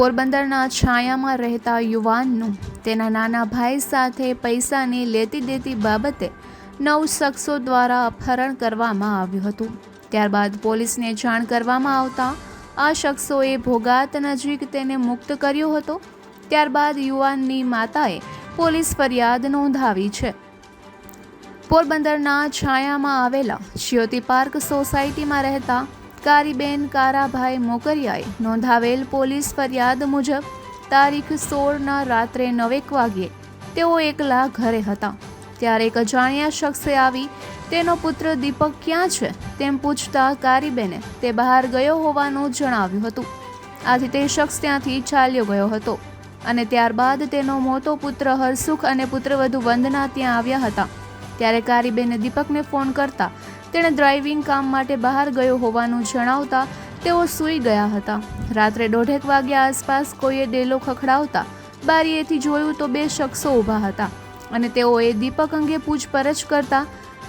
પોરબંદરના છાયામાં રહેતા યુવાનનું તેના નાના ભાઈ સાથે પૈસાની લેતી દેતી બાબતે નવ શખ્સો દ્વારા અપહરણ કરવામાં આવ્યું હતું. ત્યારબાદ પોલીસને જાણ કરવામાં આવતા આ શખ્સોએ ભોગાત નજીક તેને મુક્ત કર્યો હતો. ત્યારબાદ યુવાનની માતાએ પોલીસ ફરિયાદ નોંધાવી છે. પોરબંદરના છાયામાં આવેલા જ્યોતિ પાર્ક સોસાયટીમાં રહેતા કારીબેન કારાભાઈ મોકરિયાએ નોંધાવેલ પોલીસ ફરિયાદ મુજબ તારીખ સોળના રાત્રે નવેક વાગ્યે તેઓ એકલા ઘરે હતા. ત્યારે એક અજાણ્યા શખ્સે આવી, તેનો પુત્ર દીપક ક્યાં છે? તેમ પૂછતા કારીબેને તે બહાર ગયો હોવાનું જણાવ્યું હતું. આથી તે શખ્સ ત્યાંથી ચાલ્યો ગયો હતો અને ત્યારબાદ તેનો મોટો પુત્ર હરસુખ અને પુત્રવધુ વંદના ત્યાં આવ્યા હતા. ત્યારે કારીબેને દીપકને ફોન કરતા તેણે ડ્રાઇવિંગ કામ માટે બહાર ગયો હોવાનું જણાવતા તેઓ સૂઈ ગયા હતા. રાત્રે દોઢેક વાગ્યા આસપાસ કોઈએ ડેલો ખખડાવતા બારીએથી જોયું તો બે શખ્સો ઊભા હતા અને તેઓએ દીપક અંગે પૂછપરછ કરતા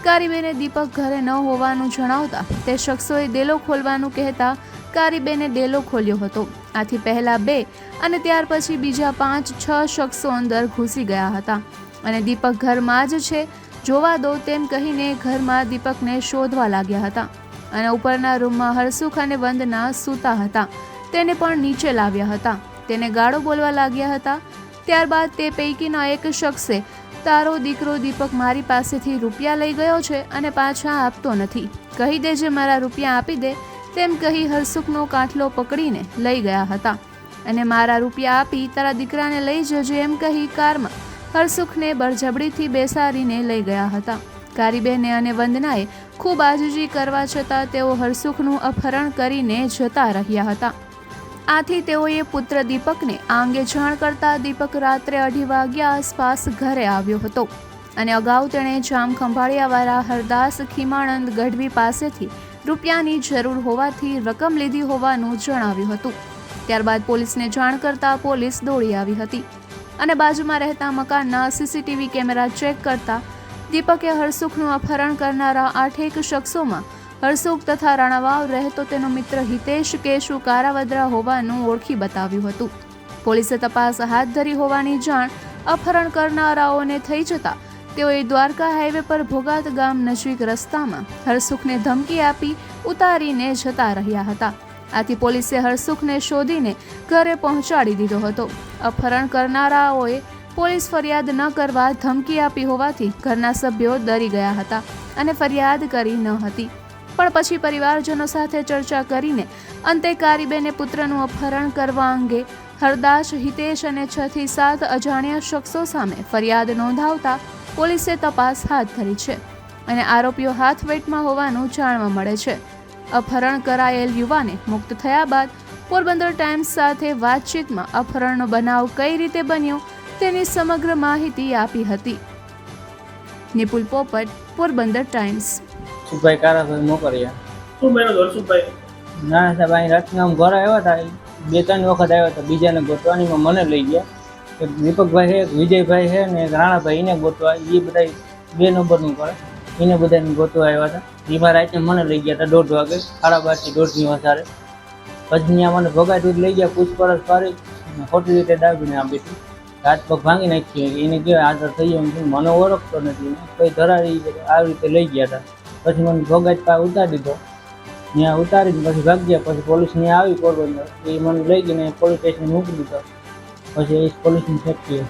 કારીબેને દીપક ઘરે ન હોવાનું જણાવતા તે શખ્સોએ ડેલો ખોલવાનું કહેતા કારીબેને ડેલો ખોલ્યો હતો. આથી પહેલા બે અને ત્યાર પછી બીજા પાંચ, છ શખ્સો અંદર ઘૂસી ગયા હતા. અને દીપક ઘરમાં જ છે જોવા દો તેમ કહીને ઘરમાં દીપકને શોધવા લાગ્યા હતા અને ઉપરના રૂમમાં હરસુખ અને વંદના સૂતા હતા. તેને પણ નીચે લાવ્યા હતા. તેને ગાળો બોલવા લાગ્યા હતા. ત્યારબાદ તે પૈકીના એક શખ્સે, તારો દીકરો દીપક મારી પાસેથી રૂપિયા લઈ ગયો છે અને પાછા આપતો નથી. કહી દેજે મારા રૂપિયા આપી દે. તેમ કહી હરસુખનો કાંઠલો પકડીને લઈ ગયા હતા. અને મારા રૂપિયા આપી તારા દીકરાને લઈ જજે. એમ કહી કારમાં હરસુખને બળજબડીથી બેસાડીને લઈ ગયા હતા. કારીબેને અને વંદનાએ ખૂબ આજીજી કરવા છતાં તેઓ હરસુખનું અપહરણ કરીને જતા રહ્યા હતા. આથી તેઓએ પુત્ર દીપકને આ અંગે જાણ કરતા દીપક રાત્રે અઢી વાગ્યા આસપાસ ઘરે આવ્યો હતો અને અગાઉ તેણે જામ ખંભાળિયાવાળા હરદાસ ખીમાણંદ ગઢવી પાસેથી રૂપિયાની જરૂર હોવાથી રકમ લીધી હોવાનું જણાવ્યું હતું. ત્યારબાદ પોલીસને જાણ કરતા પોલીસ દોડી આવી હતી. અને બાજુમાં રહેતા મકાનના સીસીટીવી કેમેરા ચેક કરતા દીપકે હરસુખનું અપહરણ કરનારા આઠેક શખ્સોમાં હરસુખ તથા રાણાવાવ રહેતો તેનો મિત્ર હિતેશ કેશુ કારાવદ્રા હોવાનું ઓળખી બતાવ્યું હતું. પોલીસે તપાસ હાથ ધરી હોવાની જાણ અપહરણ કરનારાઓને થઈ જતા તેઓએ દ્વારકા હાઈવે પર ભોગાત ગામ નજીક રસ્તામાં હરસુખને ધમકી આપી ઉતારીને જતા રહ્યા હતા. આથી પોલીસે હરસુખને શોધીને ઘરે પહોંચાડી દીધો હતો. અપહરણ કરનારાઓએ પોલીસ ફરિયાદ ન કરવા ધમકી આપી હોવાથી ઘરના સભ્યો ડરી ગયા હતા અને ફરિયાદ કરી ન હતી. પણ પછી પરિવારજનો સાથે ચર્ચા કરીને અંતે કારીબેને પુત્રનું અપહરણ કરવા અંગે હરદાસ, હિતેશ અને છ થી સાત અજાણ્યા શખ્સો સામે ફરિયાદ નોંધાવતા પોલીસે તપાસ હાથ ધરી છે અને આરોપીઓ હાથવેટમાં હોવાનું જાણવા મળે છે. અપહરણ કરાયેલ યુવાને મુક્ત થયા બાદ પોરબંદર ટાઈમ્સ સાથે વાતચીતમાં અપહરણનો બનાવ કઈ રીતે બન્યો તેની સમગ્ર માહિતી આપી હતી. નિપુલ પોપટ પોરબંદર ટાઈમ્સ. સુભાઈ કારાભાઈ મોકરિયા શું બન્યું હર્ષુભાઈ ના સાહેબ અહીં રાતના ઘરે આવ્યા હતા બે ત્રણ વખત આવ્યા હતા બીજાને ગોતવાનીમાં મને લઈ ગયા. એક દીપકભાઈ છે એક વિજયભાઈ છે ને એક રાણાભાઈ એને ગોતવા એ બધા બે નંબરનું કરે એને બધાને ગોતવા આવ્યા હતા. એમાં રાતે મને લઈ ગયા હતા દોઢ વાગે, સાડા બારથી દોઢની વસારે પછી ત્યાં મને દૂધ લઈ ગયા, પૂછપરછ કરી ખોટી રીતે દાબીને આપી હતી. હાથ પગ ભાંગી નાખી એને કહેવાય આદર થઈ ગયો મને ઓળખતો નથી. કોઈ ધરાવી આવી રીતે લઈ ગયા હતા. પછી મને ભોગાટ પા ઉતારી દીધો. ત્યાં ઉતારીને પછી ભાગ્યા, પછી પોલીસ ત્યાં આવી, પોરબંદર. એ મને લઈ ગઈને પોલીસ સ્ટેશન મૂકી દીધો. પછી એ પોલીસની ફેક્ટરી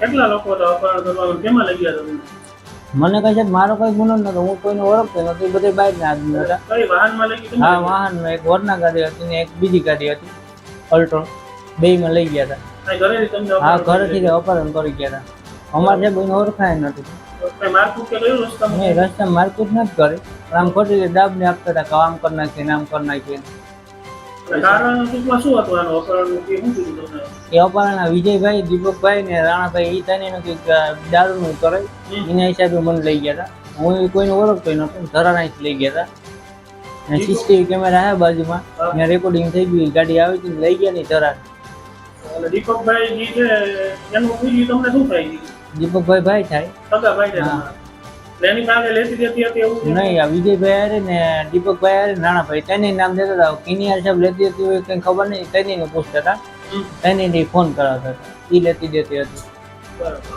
કેટલા લોકો હતા? કેમાં લઈ ગયા તમે? મને કહે છે મારો કોઈ ગુનો નતો હું કોઈને ઓળખતો નતો એ બધે બહારના આદમી હતા. હા વાહનમાં. એક વરના ગાડી હતી ને એક બીજી ગાડી હતી. અલ્ટો બેયમાં લઈ ગયા હતા. હા ઘરેથી અપહરણ કરી ગયા હતા. અમારે જે કોઈને ઓળખાય નથી. મેં રસ્તા મારકુટ નથી કરી પણ આમ ખોટી રીતે દાબને આપતા હતા કે આમ કરી નાખીએ ને આમ કરી નાખીએ એ અપારના વિજયભાઈ દીપકભાઈ ને રાણાભાઈ એ તને નથી દારૂનું કરે. એના હિસાબે મને લઈ ગયા હતા હું કોઈને ઓળખતો નતો ધરાના જ લઈ ગયા હતા સીસીટીવી કેમેરા આવ્યા બાજુમાં. ત્યાં રેકોર્ડિંગ થઈ ગયું ગાડી આવી હતી લઈ ગયા નહીં ધરા. દીપકભાઈ દીપકભાઈ ભાઈ થાય. ભાઈ લેતી દેતી હતી એવું નહીં આ વિજયભાઈ હારે ને દીપકભાઈ હારે નાણાભાઈ તેને નામ દેતા હતા. કિનિયાર સાહેબ લેતી હતી હોય કંઈ ખબર નહીં તેની પૂછતા હતા. એની ફોન કરાવતા હતા. એ લેતી દેતી હતી. બરાબર.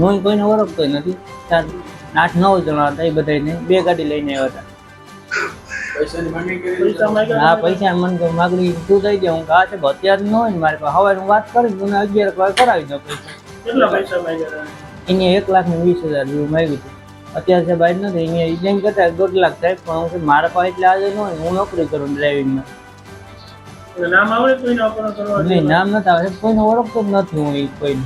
હું કોઈને ઓળખતો નથી. આઠ નવ જણા હતા એ બધાને બે ગાડી લઈને આવ્યા હતા. હા પૈસા મને માગણી તું થઈ જાય હું આ છે અત્યારે ન હોય ને મારે પાસે. હવે હું વાત કરીશ મને અગિયાર વાર કરાવી દો પૈસા? એને એક લાખ ને વીસ હજાર જેવું માગ્યું હતું. અત્યારે સાહેબ આજ નથી અહીંયા એમ કરતા દોઢ લાખ થાય પણ હું મારા પાસે એટલે આજે ન હોય હું નોકરી કરું ડ્રાઇવિંગમાં. નામ આવડે કોઈ નહીં નામ નથી આવે કોઈને ઓળખતો જ નથી હું કોઈને.